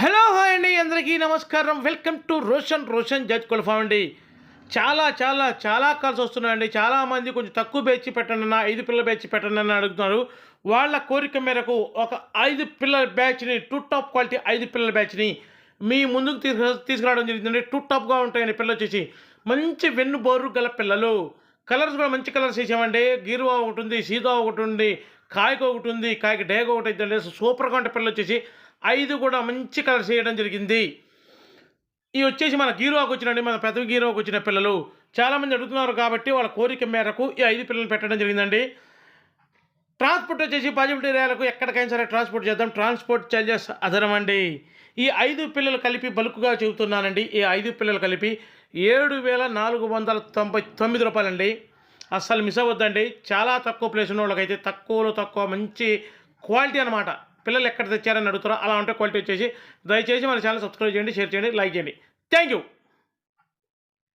Hello hi అండి. అందరికీ నమస్కారం. వెల్కమ్ టు రోషన్ రోషన్ జడ్జ్ కుల్ఫా అండి చాలా చాలా చాలా కాల్స్ వస్తున్నాయండి. చాలామంది కొంచెం తక్కువ బేచి పెట్టండి అన్న ఐదు పిల్లల బ్యాచ్ పెట్టండి అని అడుగుతున్నారు. వాళ్ళ కోరిక మేరకు ఒక ఐదు పిల్లల బ్యాచ్ని టూ టాప్ క్వాలిటీ ఐదు పిల్లల బ్యాచ్ని మీ ముందుకు తీసుకు తీసుకురావడం జరుగుతుంది టూ టాప్గా ఉంటాయండి పిల్లలు వచ్చేసి. మంచి వెన్ను బోరు గల పిల్లలు. కలర్స్ కూడా మంచి కలర్స్ వేసామండి. గీరువా ఒకటి ఉంది సీదా ఒకటి ఉంది. కాయకు ఒకటి ఉంది కాయకి డేగ ఒకటి అయితే సూపర్గా ఉంటే పిల్లలు వచ్చేసి ఐదు కూడా మంచి కలర్స్ వేయడం జరిగింది. ఇవి వచ్చేసి మన గీరోకి వచ్చినండి మన పెద్ద గీరోకి వచ్చిన పిల్లలు చాలామంది అడుగుతున్నారు కాబట్టి వాళ్ళ కోరిక మేరకు ఈ ఐదు పిల్లలు పెట్టడం జరిగిందండి. ట్రాన్స్పోర్ట్ వచ్చేసి పాజిబిలిటీ ఏరియాలకు ఎక్కడికైనా సరే ట్రాన్స్పోర్ట్ చేద్దాం. ట్రాన్స్పోర్ట్ చార్జెస్ అదనమండి ఈ ఐదు పిల్లలు కలిపి బల్క్గా చెబుతున్నానండి. ఈ ఐదు పిల్లలు కలిపి ఏడు వేల నాలుగు వందల తొంభై తొమ్మిది రూపాయలండి. అస్సలు మిస్ అవ్వద్దండి. చాలా తక్కువ ప్లేస్ ఉన్న వాళ్ళకైతే తక్కువలో తక్కువ మంచి క్వాలిటీ అనమాట పిల్లలు ఎక్కడ తెచ్చారని అడుగుతారో అలా ఉంటే క్వాలిటీ వచ్చేసి దయచేసి మన ఛానల్ సబ్స్క్రైబ్ చేయండి షేర్ చేయండి లైక్ చేయండి. Thank you